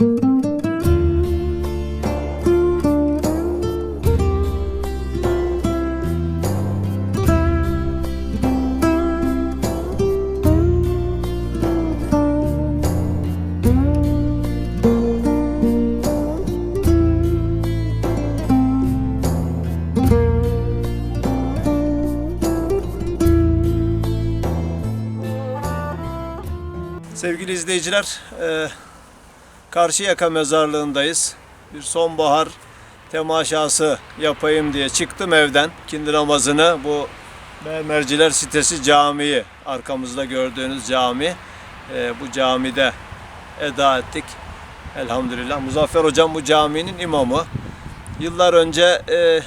Sevgili izleyiciler, e, Karşıyaka mezarlığındayız. Bir sonbahar temaşası yapayım diye çıktım evden. Kindi namazını bu Mermerciler sitesi camii, arkamızda gördüğünüz cami. e, bu camide eda ettik. Elhamdülillah. Muzaffer Hocam bu caminin imamı. Yıllar önce e, e,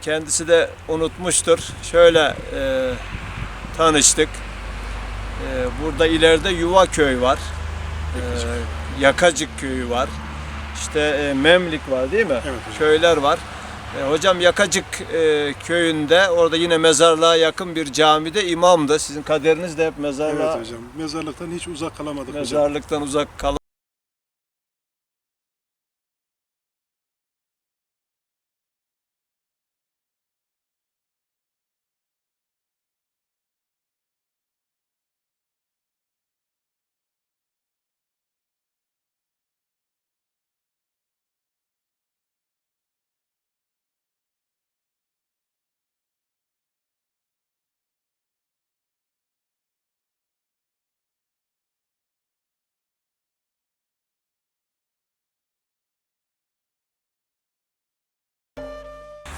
kendisi de unutmuştur. Şöyle e, tanıştık. Ee, Burada ileride Yuva Köy var. Ee, Yakacık Köyü var. İşte e, Memlik var değil mi? Evet hocam. Köyler var. E, Hocam Yakacık e, köyünde orada yine mezarlığa yakın bir camide imamdı. Sizin kaderiniz de hep mezarlığa, Evet hocam. Mezarlıktan hiç uzak kalamadık hocam. mezarlıktan uzak kal.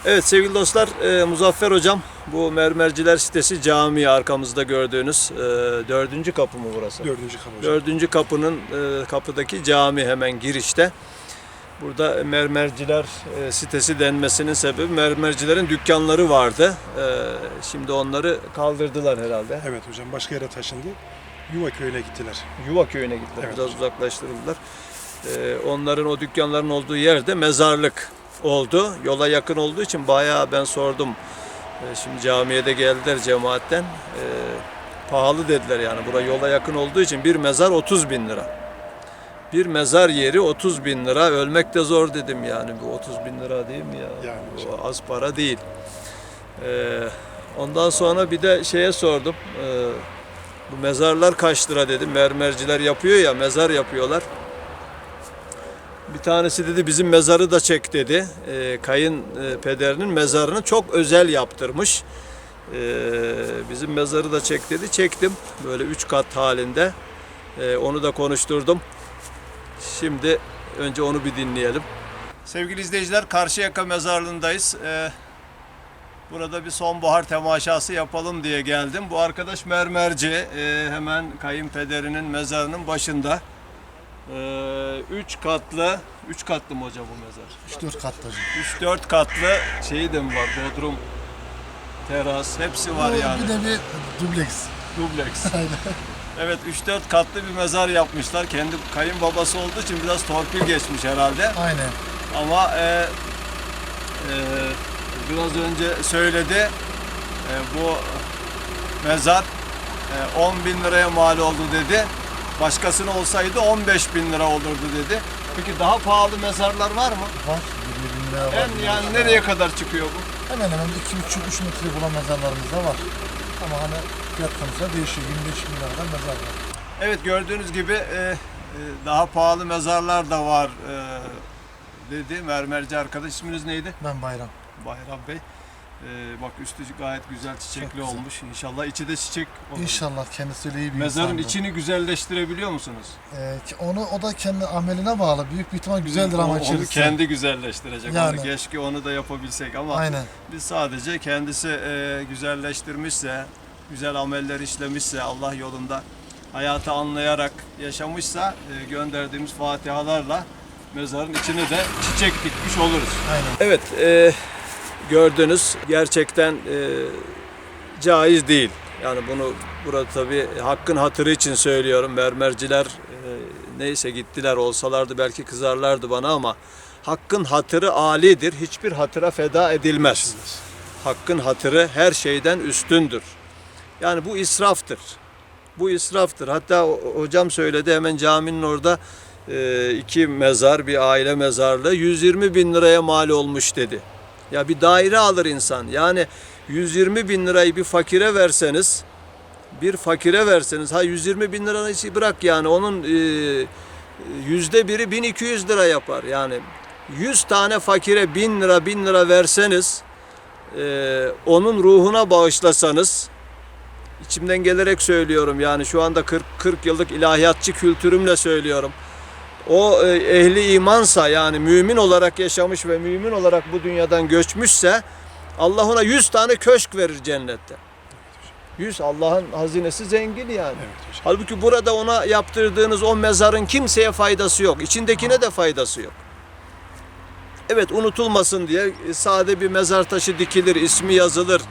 Evet sevgili dostlar e, Muzaffer Hocam bu Mermerciler sitesi cami arkamızda gördüğünüz e, dördüncü kapı mı burası? Dördüncü kapı hocam. Dördüncü kapının e, kapıdaki cami hemen girişte. Burada mermerciler e, sitesi denmesinin sebebi mermercilerin dükkanları vardı. E, şimdi onları kaldırdılar herhalde. Evet hocam. Başka yere taşındı. Yuva köyüne gittiler. Yuva köyüne gittiler. Evet Biraz hocam. uzaklaştırıldılar. E, onların o dükkanların olduğu yerde mezarlık oldu. Yola yakın olduğu için bayağı ben sordum. E, şimdi camiye de geldiler cemaatten. E, pahalı dediler yani. Bura yola yakın olduğu için bir mezar 30 bin lira. Bir mezar yeri 30 bin lira. Ölmek de zor dedim yani. Bu 30 bin lira değil mi ya? Yani Bu az para değil. Ee, ondan sonra bir de şeye sordum. Ee, bu mezarlar kaç lira dedim. Mermerciler yapıyor ya mezar yapıyorlar. Bir tanesi dedi bizim mezarı da çek dedi. Ee, e, pederinin mezarını çok özel yaptırmış. Ee, bizim mezarı da çek dedi. Çektim böyle üç kat halinde. Ee, onu da konuşturdum. Şimdi önce onu bir dinleyelim. Sevgili izleyiciler Karşıyaka mezarlığındayız. Ee, burada bir sonbahar temaşası yapalım diye geldim. Bu arkadaş mermerci. Ee, hemen kayınpederinin mezarının başında. Ee, üç katlı, üç katlı mı hocam bu mezar? 3-4 katlı hocam. 3-4 katlı şeyi de mi var? Bodrum, teras hepsi var yani. Bir de bir dubleks. Dubleks. Aynen. Evet 3-4 katlı bir mezar yapmışlar. Kendi kayınbabası olduğu için biraz torpil geçmiş herhalde. Aynen. Ama e, e, biraz önce söyledi e, bu mezar e, 10 bin liraya mal oldu dedi. Başkasının olsaydı 15 bin lira olurdu dedi. Peki daha pahalı mezarlar var mı? Var. En yani nereye kadar çıkıyor bu? Hemen hemen 2,5-3 metre bulan mezarlarımız da var. Ama hani fiyat konusunda değişiyor. 25 bin liradan mezar var. Evet gördüğünüz gibi e, e, daha pahalı mezarlar da var e, dedi mermerci arkadaş. İsminiz neydi? Ben bayram. Bayram Bey. E, bak üstü gayet güzel çiçekli güzel. olmuş. İnşallah içi de çiçek olur. İnşallah kendisiyle iyi bir Mezarın insandı. içini güzelleştirebiliyor musunuz? Ee, onu o da kendi ameline bağlı. Büyük bir ihtimal güzeldir ama onu içerisi. kendi güzelleştirecek. Yani. Onu keşke onu da yapabilsek ama Aynen. biz sadece kendisi e, güzelleştirmişse, güzel ameller işlemişse, Allah yolunda hayatı anlayarak yaşamışsa e, gönderdiğimiz fatihalarla mezarın içine de çiçek dikmiş oluruz. Aynen. Evet, e, gördünüz gerçekten e, caiz değil. Yani bunu burada tabii hakkın hatırı için söylüyorum. Mermerciler e, neyse gittiler olsalardı belki kızarlardı bana ama hakkın hatırı alidir. Hiçbir hatıra feda edilmez. Hakkın hatırı her şeyden üstündür. Yani bu israftır. Bu israftır. Hatta hocam söyledi hemen caminin orada e, iki mezar, bir aile mezarlığı 120 bin liraya mal olmuş dedi. Ya bir daire alır insan. Yani 120 bin lirayı bir fakire verseniz, bir fakire verseniz, ha 120 bin lirayı bırak yani onun e, yüzde biri 1200 lira yapar. Yani 100 tane fakire 1000 lira 1000 lira verseniz, e, onun ruhuna bağışlasanız, içimden gelerek söylüyorum yani şu anda 40, 40 yıllık ilahiyatçı kültürümle söylüyorum. O e, ehli imansa yani mümin olarak yaşamış ve mümin olarak bu dünyadan göçmüşse Allah ona 100 tane köşk verir cennette. 100 Allah'ın hazinesi zengin yani. Evet hocam. Halbuki burada ona yaptırdığınız o mezarın kimseye faydası yok. İçindekine de faydası yok. Evet unutulmasın diye e, sade bir mezar taşı dikilir, ismi yazılır.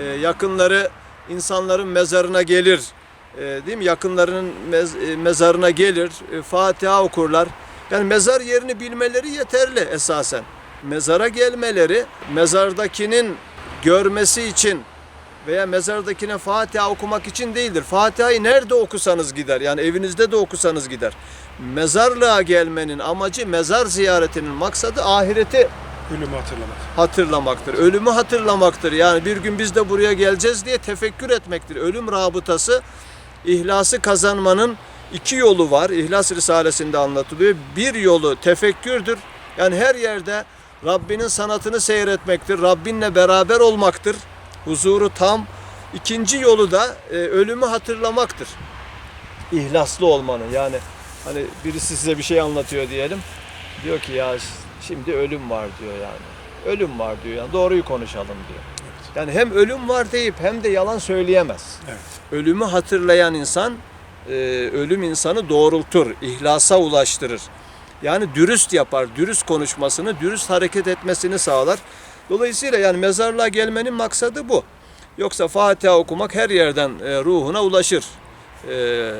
Ee, yakınları insanların mezarına gelir. Ee, değil mi? Yakınlarının mez- e, mezarına gelir, e, Fatiha okurlar. Yani mezar yerini bilmeleri yeterli esasen. Mezara gelmeleri mezardakinin görmesi için veya mezardakine Fatiha okumak için değildir. Fatiha'yı nerede okusanız gider. Yani evinizde de okusanız gider. Mezarlığa gelmenin amacı mezar ziyaretinin maksadı ahireti Ölümü hatırlamak. hatırlamaktır. Ölümü hatırlamaktır. Yani bir gün biz de buraya geleceğiz diye tefekkür etmektir. Ölüm rabıtası ihlası kazanmanın iki yolu var. İhlas Risalesi'nde anlatılıyor. Bir yolu tefekkürdür. Yani her yerde Rabbinin sanatını seyretmektir. Rabbinle beraber olmaktır. Huzuru tam. İkinci yolu da e, ölümü hatırlamaktır. İhlaslı olmanın yani hani birisi size bir şey anlatıyor diyelim. Diyor ki ya şimdi ölüm var diyor yani. Ölüm var diyor yani doğruyu konuşalım diyor. Yani hem ölüm var deyip hem de yalan söyleyemez. Evet. Ölümü hatırlayan insan e, ölüm insanı doğrultur, ihlasa ulaştırır. Yani dürüst yapar, dürüst konuşmasını, dürüst hareket etmesini sağlar. Dolayısıyla yani mezarlığa gelmenin maksadı bu. Yoksa Fatiha okumak her yerden e, ruhuna ulaşır. E,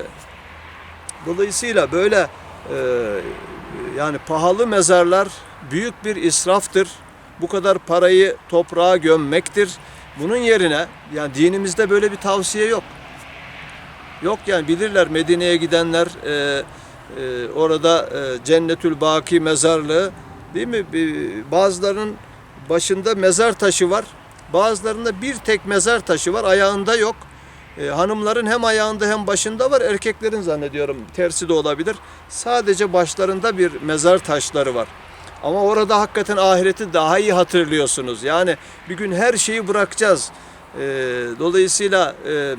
dolayısıyla böyle e, yani pahalı mezarlar büyük bir israftır. Bu kadar parayı toprağa gömmektir. Bunun yerine yani dinimizde böyle bir tavsiye yok. Yok yani bilirler Medine'ye gidenler e, e, orada e, Cennetül Baki mezarlığı değil mi? Bazılarının başında mezar taşı var. Bazılarında bir tek mezar taşı var. Ayağında yok. E, hanımların hem ayağında hem başında var. Erkeklerin zannediyorum tersi de olabilir. Sadece başlarında bir mezar taşları var. Ama orada hakikaten ahireti daha iyi hatırlıyorsunuz. Yani bir gün her şeyi bırakacağız. E, dolayısıyla e,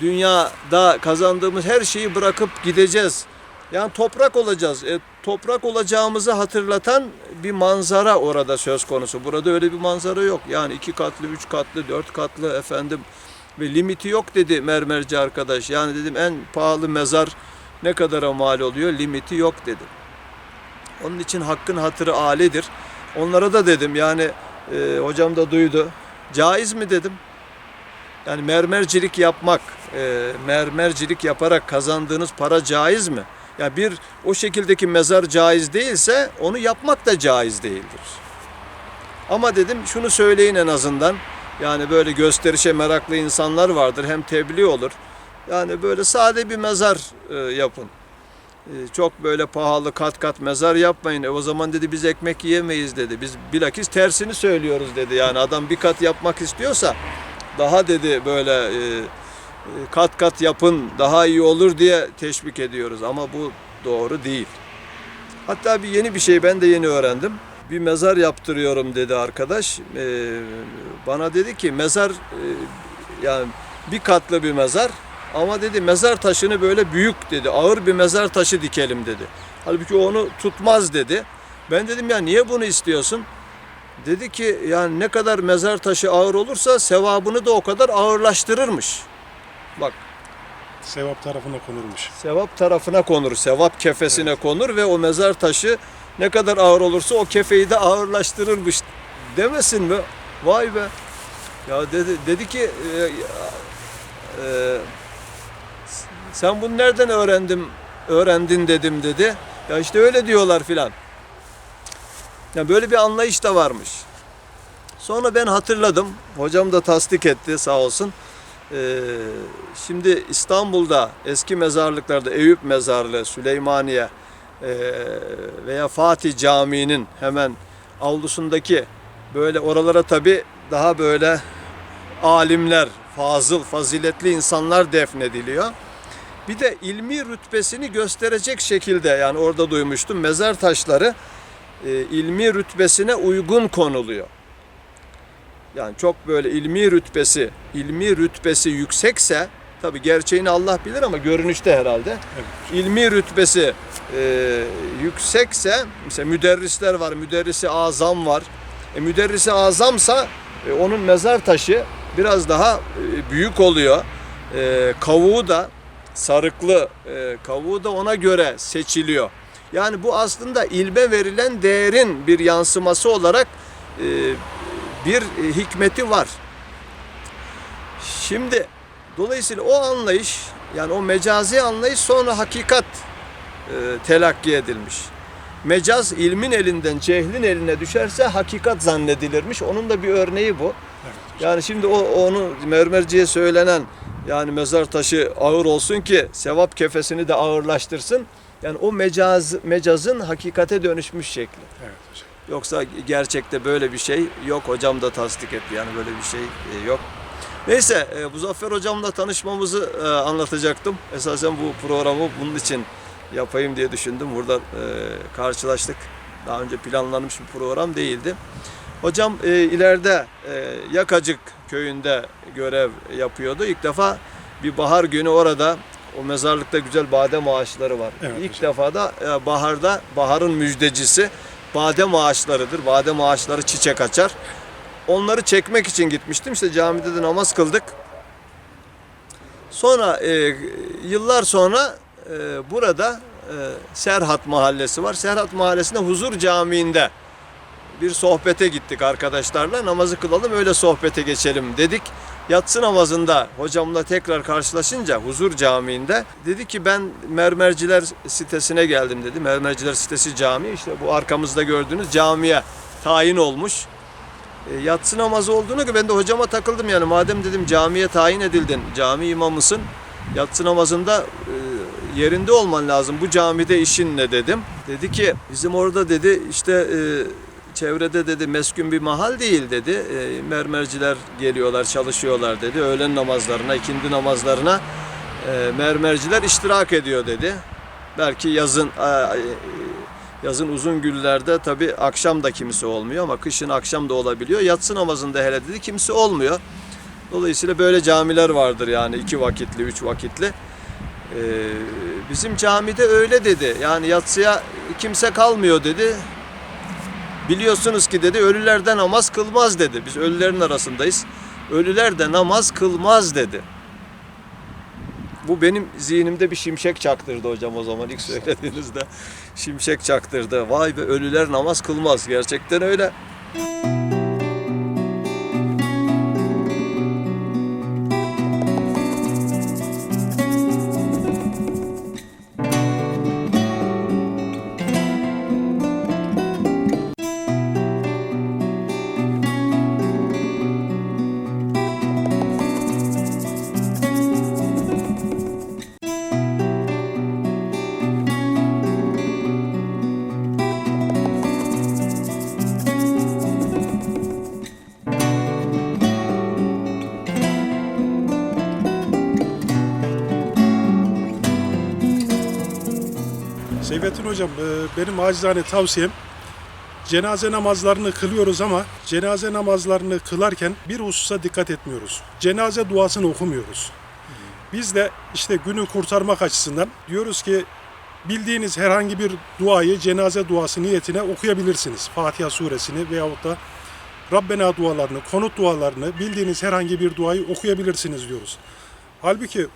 dünyada kazandığımız her şeyi bırakıp gideceğiz. Yani toprak olacağız. E, toprak olacağımızı hatırlatan bir manzara orada söz konusu. Burada öyle bir manzara yok. Yani iki katlı, üç katlı, dört katlı efendim ve limiti yok dedi mermerci arkadaş. Yani dedim en pahalı mezar ne kadara mal oluyor? Limiti yok dedi. Onun için hakkın hatırı âlidir. Onlara da dedim yani e, hocam da duydu. Caiz mi dedim. Yani mermercilik yapmak, e, mermercilik yaparak kazandığınız para caiz mi? Ya bir o şekildeki mezar caiz değilse onu yapmak da caiz değildir. Ama dedim şunu söyleyin en azından. Yani böyle gösterişe meraklı insanlar vardır. Hem tebliğ olur. Yani böyle sade bir mezar e, yapın. E, çok böyle pahalı kat kat mezar yapmayın. E, o zaman dedi biz ekmek yiyemeyiz dedi. Biz bilakis tersini söylüyoruz dedi. Yani adam bir kat yapmak istiyorsa daha dedi böyle e, e, kat kat yapın daha iyi olur diye teşvik ediyoruz ama bu doğru değil. Hatta bir yeni bir şey ben de yeni öğrendim. Bir mezar yaptırıyorum dedi arkadaş. E, bana dedi ki mezar e, yani bir katlı bir mezar ama dedi mezar taşını böyle büyük dedi. Ağır bir mezar taşı dikelim dedi. Halbuki onu tutmaz dedi. Ben dedim ya niye bunu istiyorsun? Dedi ki yani ne kadar mezar taşı ağır olursa sevabını da o kadar ağırlaştırırmış. Bak Sevap tarafına konurmuş. sevap tarafına konur, sevap kefesine konur ve o mezar taşı ne kadar ağır olursa o kefeyi de ağırlaştırırmış demesin mi? Vay be. Ya dedi dedi ki e, e, sen bunu nereden öğrendim öğrendin dedim dedi. Ya işte öyle diyorlar filan. Ya böyle bir anlayış da varmış. Sonra ben hatırladım. Hocam da tasdik etti sağ olsun. Ee, şimdi İstanbul'da eski mezarlıklarda Eyüp Mezarlığı, Süleymaniye e, veya Fatih Camii'nin hemen avlusundaki böyle oralara tabi daha böyle alimler, fazıl, faziletli insanlar defnediliyor. Bir de ilmi rütbesini gösterecek şekilde yani orada duymuştum mezar taşları e, ilmi rütbesine uygun konuluyor. Yani çok böyle ilmi rütbesi, ilmi rütbesi yüksekse tabi gerçeğini Allah bilir ama görünüşte herhalde. İlmi rütbesi e, yüksekse mesela müderrisler var, müderrisi azam var. E, müderrisi azamsa e, onun mezar taşı biraz daha e, büyük oluyor. E, kavuğu da sarıklı e, kavuğu da ona göre seçiliyor. Yani bu aslında ilme verilen değerin bir yansıması olarak e, bir e, hikmeti var. Şimdi dolayısıyla o anlayış yani o mecazi anlayış sonra hakikat e, telakki edilmiş. Mecaz ilmin elinden cehlin eline düşerse hakikat zannedilirmiş. Onun da bir örneği bu. Evet. Yani şimdi o onu mermerciye söylenen yani mezar taşı ağır olsun ki sevap kefesini de ağırlaştırsın. Yani o mecaz mecazın hakikate dönüşmüş şekli. Evet hocam. Yoksa gerçekte böyle bir şey yok. Hocam da tasdik etti. Yani böyle bir şey e, yok. Neyse e, Muzaffer hocamla tanışmamızı e, anlatacaktım. Esasen bu programı bunun için yapayım diye düşündüm. Burada e, karşılaştık. Daha önce planlanmış bir program değildi. Hocam e, ileride e, Yakacık köyünde görev yapıyordu. İlk defa bir bahar günü orada o mezarlıkta güzel badem ağaçları var. Evet İlk hocam. defa da e, baharda baharın müjdecisi badem ağaçlarıdır. Badem ağaçları çiçek açar. Onları çekmek için gitmiştim. İşte camide de namaz kıldık. Sonra e, yıllar sonra e, burada e, Serhat Mahallesi var. Serhat Mahallesi'nde Huzur Camii'nde bir sohbete gittik arkadaşlarla. Namazı kılalım öyle sohbete geçelim dedik. Yatsı namazında hocamla tekrar karşılaşınca Huzur Camii'nde dedi ki ben Mermerciler sitesine geldim dedi. Mermerciler sitesi cami işte bu arkamızda gördüğünüz camiye tayin olmuş. E, yatsı namazı olduğunu ki ben de hocama takıldım yani madem dedim camiye tayin edildin cami imamısın yatsı namazında e, yerinde olman lazım bu camide işin ne dedim. Dedi ki bizim orada dedi işte e, çevrede dedi meskun bir mahal değil dedi. E, mermerciler geliyorlar çalışıyorlar dedi. Öğlen namazlarına ikindi namazlarına e, mermerciler iştirak ediyor dedi. Belki yazın e, Yazın uzun güllerde tabi akşam da kimisi olmuyor ama kışın akşam da olabiliyor. Yatsı namazında hele dedi kimisi olmuyor. Dolayısıyla böyle camiler vardır yani iki vakitli, üç vakitli. Ee, bizim camide öyle dedi. Yani yatsıya kimse kalmıyor dedi. Biliyorsunuz ki dedi ölülerden namaz kılmaz dedi. Biz ölülerin arasındayız. Ölüler de namaz kılmaz dedi. Bu benim zihnimde bir şimşek çaktırdı hocam o zaman ilk söylediğinizde. Şimşek çaktırdı. Vay be ölüler namaz kılmaz. Gerçekten öyle. Seyfettin Hocam e, benim acizane tavsiyem cenaze namazlarını kılıyoruz ama cenaze namazlarını kılarken bir hususa dikkat etmiyoruz. Cenaze duasını okumuyoruz. Biz de işte günü kurtarmak açısından diyoruz ki bildiğiniz herhangi bir duayı cenaze duası niyetine okuyabilirsiniz. Fatiha suresini veyahut da Rabbena dualarını, konut dualarını bildiğiniz herhangi bir duayı okuyabilirsiniz diyoruz. Halbuki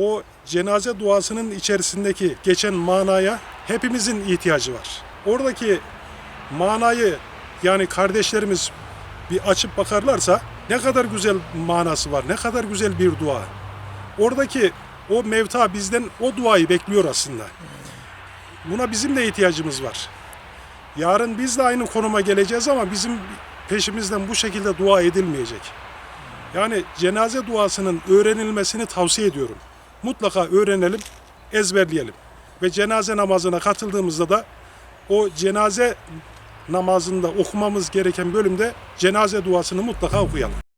o cenaze duasının içerisindeki geçen manaya hepimizin ihtiyacı var. Oradaki manayı yani kardeşlerimiz bir açıp bakarlarsa ne kadar güzel manası var, ne kadar güzel bir dua. Oradaki o mevta bizden o duayı bekliyor aslında. Buna bizim de ihtiyacımız var. Yarın biz de aynı konuma geleceğiz ama bizim peşimizden bu şekilde dua edilmeyecek. Yani cenaze duasının öğrenilmesini tavsiye ediyorum. Mutlaka öğrenelim, ezberleyelim. Ve cenaze namazına katıldığımızda da o cenaze namazında okumamız gereken bölümde cenaze duasını mutlaka okuyalım.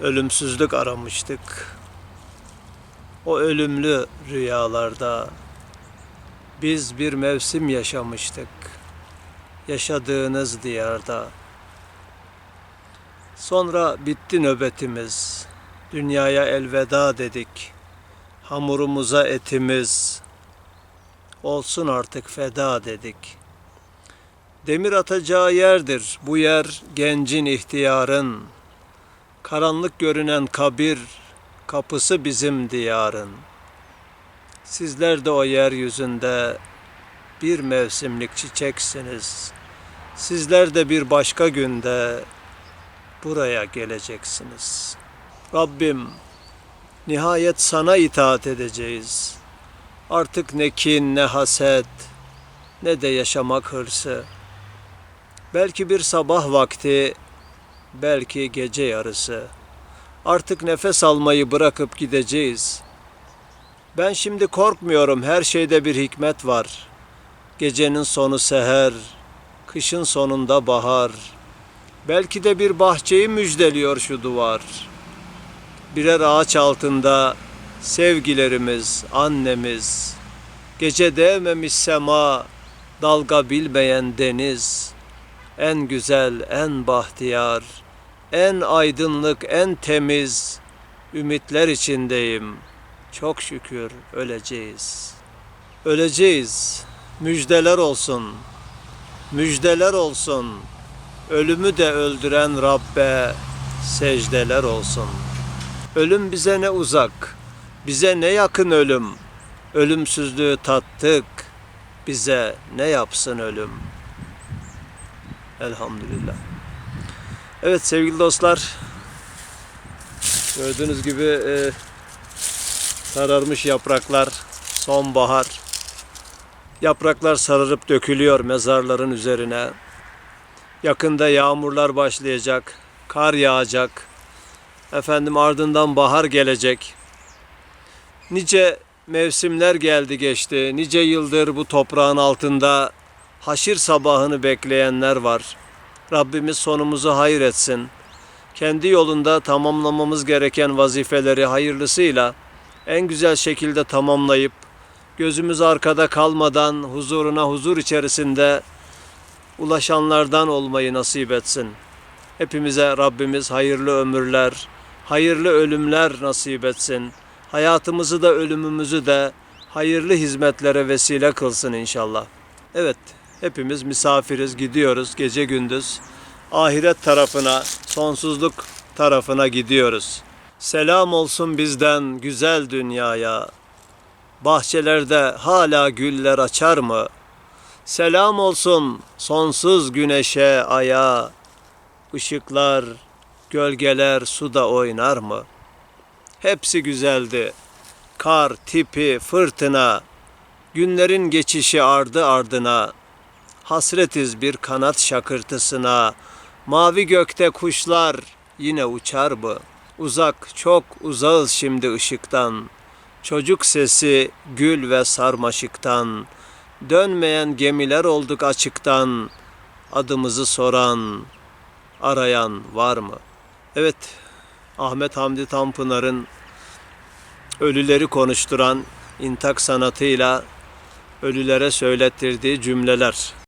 Ölümsüzlük aramıştık. O ölümlü rüyalarda biz bir mevsim yaşamıştık. Yaşadığınız diyarda. Sonra bitti nöbetimiz. Dünyaya elveda dedik. Hamurumuza etimiz olsun artık feda dedik. Demir atacağı yerdir bu yer gencin ihtiyarın. Karanlık görünen kabir, kapısı bizim diyarın. Sizler de o yeryüzünde bir mevsimlik çiçeksiniz. Sizler de bir başka günde buraya geleceksiniz. Rabbim, nihayet sana itaat edeceğiz. Artık ne kin, ne haset, ne de yaşamak hırsı. Belki bir sabah vakti belki gece yarısı. Artık nefes almayı bırakıp gideceğiz. Ben şimdi korkmuyorum, her şeyde bir hikmet var. Gecenin sonu seher, kışın sonunda bahar. Belki de bir bahçeyi müjdeliyor şu duvar. Birer ağaç altında sevgilerimiz, annemiz. Gece değmemiş sema, dalga bilmeyen deniz. En güzel, en bahtiyar, en aydınlık, en temiz ümitler içindeyim. Çok şükür öleceğiz. Öleceğiz. Müjdeler olsun. Müjdeler olsun. Ölümü de öldüren Rabbe secdeler olsun. Ölüm bize ne uzak, bize ne yakın ölüm. Ölümsüzlüğü tattık, bize ne yapsın ölüm. Elhamdülillah. Evet sevgili dostlar. Gördüğünüz gibi e, sararmış yapraklar. Sonbahar. Yapraklar sararıp dökülüyor mezarların üzerine. Yakında yağmurlar başlayacak. Kar yağacak. Efendim ardından bahar gelecek. Nice mevsimler geldi geçti. Nice yıldır bu toprağın altında haşir sabahını bekleyenler var. Rabbimiz sonumuzu hayır etsin. Kendi yolunda tamamlamamız gereken vazifeleri hayırlısıyla en güzel şekilde tamamlayıp gözümüz arkada kalmadan huzuruna huzur içerisinde ulaşanlardan olmayı nasip etsin. Hepimize Rabbimiz hayırlı ömürler, hayırlı ölümler nasip etsin. Hayatımızı da ölümümüzü de hayırlı hizmetlere vesile kılsın inşallah. Evet, hepimiz misafiriz, gidiyoruz gece gündüz. Ahiret tarafına, sonsuzluk tarafına gidiyoruz. Selam olsun bizden güzel dünyaya. Bahçelerde hala güller açar mı? Selam olsun sonsuz güneşe, aya. Işıklar, gölgeler suda oynar mı? Hepsi güzeldi. Kar, tipi, fırtına, günlerin geçişi ardı ardına. Hasretiz bir kanat şakırtısına. Mavi gökte kuşlar yine uçar mı? Uzak, çok uzağız şimdi ışıktan. Çocuk sesi gül ve sarmaşıktan. Dönmeyen gemiler olduk açıktan. Adımızı soran, arayan var mı? Evet, Ahmet Hamdi Tanpınar'ın ölüleri konuşturan intak sanatıyla ölülere söylettirdiği cümleler.